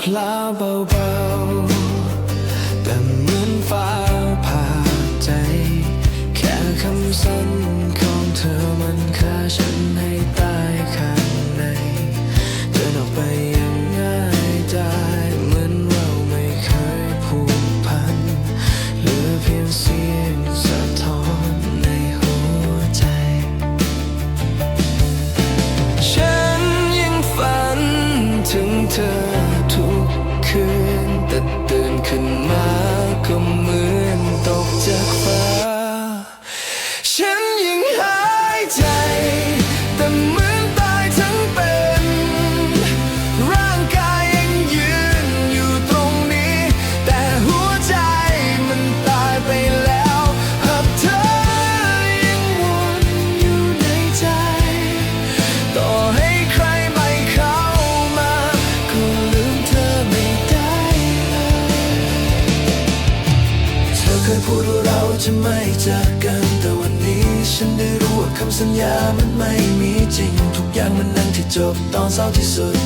พลาเบาๆแต่เหมือนฟ้าผ่าใจ แค่คำสั้นของเธอมันฆ่าฉันให้ตายข้างในเดินออกไปยังง่ายดายเหมือนเราไม่เคยผูกพันเหลือเพียงเสียงสะท้อนในหัวใจ ฉันยังฝันถึงเธอ could ว่าเราจะไม่จากกัน แต่วันนี้ฉันได้รู้ว่าคำสัญญามันไม่มีจริง ทุกอย่างมันนั่งที่จบตอนเศร้าที่สุด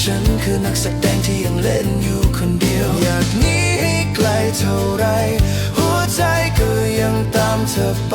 ฉันคือนักแสดงที่ยังเล่นอยู่คนเดียว อยากหนีให้ไกลเท่าไร หัวใจก็ยังตามเธอไป